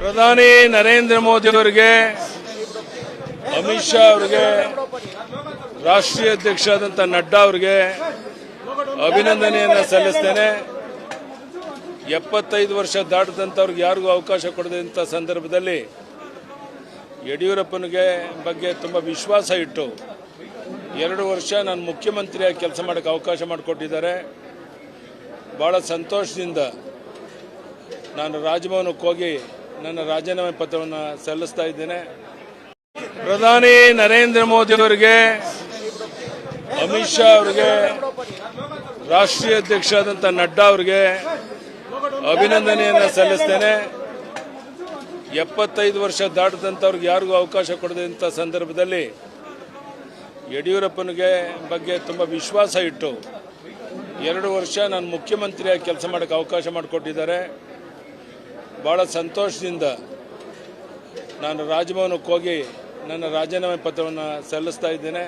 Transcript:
ಪ್ರಧಾನಿ ನರೇಂದ್ರ ಮೋದಿ ಅವರಿಗೆ, ಅಮಿತ್ ಶಾ ಅವರಿಗೆ, ರಾಷ್ಟ್ರೀಯ ಅಧ್ಯಕ್ಷ ಆದಂಥ ನಡ್ಡಾ ಅವರಿಗೆ ಅಭಿನಂದನೆಯನ್ನು ಸಲ್ಲಿಸ್ತೇನೆ. ಎಪ್ಪತ್ತೈದು ವರ್ಷ ದಾಟದಂಥವ್ರಿಗೆ ಯಾರಿಗೂ ಅವಕಾಶ ಕೊಡದಂಥ ಸಂದರ್ಭದಲ್ಲಿ ಯಡಿಯೂರಪ್ಪನಿಗೆ ಬಗ್ಗೆ ತುಂಬ ವಿಶ್ವಾಸ ಇಟ್ಟು ಎರಡು ವರ್ಷ ನಾನು ಮುಖ್ಯಮಂತ್ರಿಯಾಗಿ ಕೆಲಸ ಮಾಡೋಕ್ಕೆ ಅವಕಾಶ ಮಾಡಿಕೊಟ್ಟಿದ್ದಾರೆ. ಭಾಳ ಸಂತೋಷದಿಂದ ನಾನು ರಾಜಭವನಕ್ಕೆ ಹೋಗಿ ನನ್ನ ರಾಜೀನಾಮೆ ಪತ್ರವನ್ನು ಸಲ್ಲಿಸ್ತಾ ಇದ್ದೇನೆ. ಪ್ರಧಾನಿ ನರೇಂದ್ರ ಮೋದಿ ಅವರಿಗೆ, ಅಮಿತ್ ಶಾ ಅವರಿಗೆ, ರಾಷ್ಟ್ರೀಯ ಅಧ್ಯಕ್ಷ ನಡ್ಡಾ ಅವರಿಗೆ ಅಭಿನಂದನೆಯನ್ನು ಸಲ್ಲಿಸ್ತೇನೆ. ಎಪ್ಪತ್ತೈದು ವರ್ಷ ದಾಟದಂಥವ್ರಿಗೆ ಯಾರಿಗೂ ಅವಕಾಶ ಕೊಡದಂಥ ಸಂದರ್ಭದಲ್ಲಿ ಯಡಿಯೂರಪ್ಪನಿಗೆ ಬಗ್ಗೆ ತುಂಬ ವಿಶ್ವಾಸ ಇಟ್ಟು ಎರಡು ವರ್ಷ ನಾನು ಮುಖ್ಯಮಂತ್ರಿಯಾಗಿ ಕೆಲಸ ಮಾಡೋಕ್ಕೆ ಅವಕಾಶ ಮಾಡಿಕೊಟ್ಟಿದ್ದಾರೆ. ಭಾಳ ಸಂತೋಷದಿಂದ ನಾನು ರಾಜಭವನಕ್ಕೆ ಹೋಗಿ ನನ್ನ ರಾಜೀನಾಮೆ ಪತ್ರವನ್ನು ಸಲ್ಲಿಸ್ತಾ ಇದ್ದೇನೆ.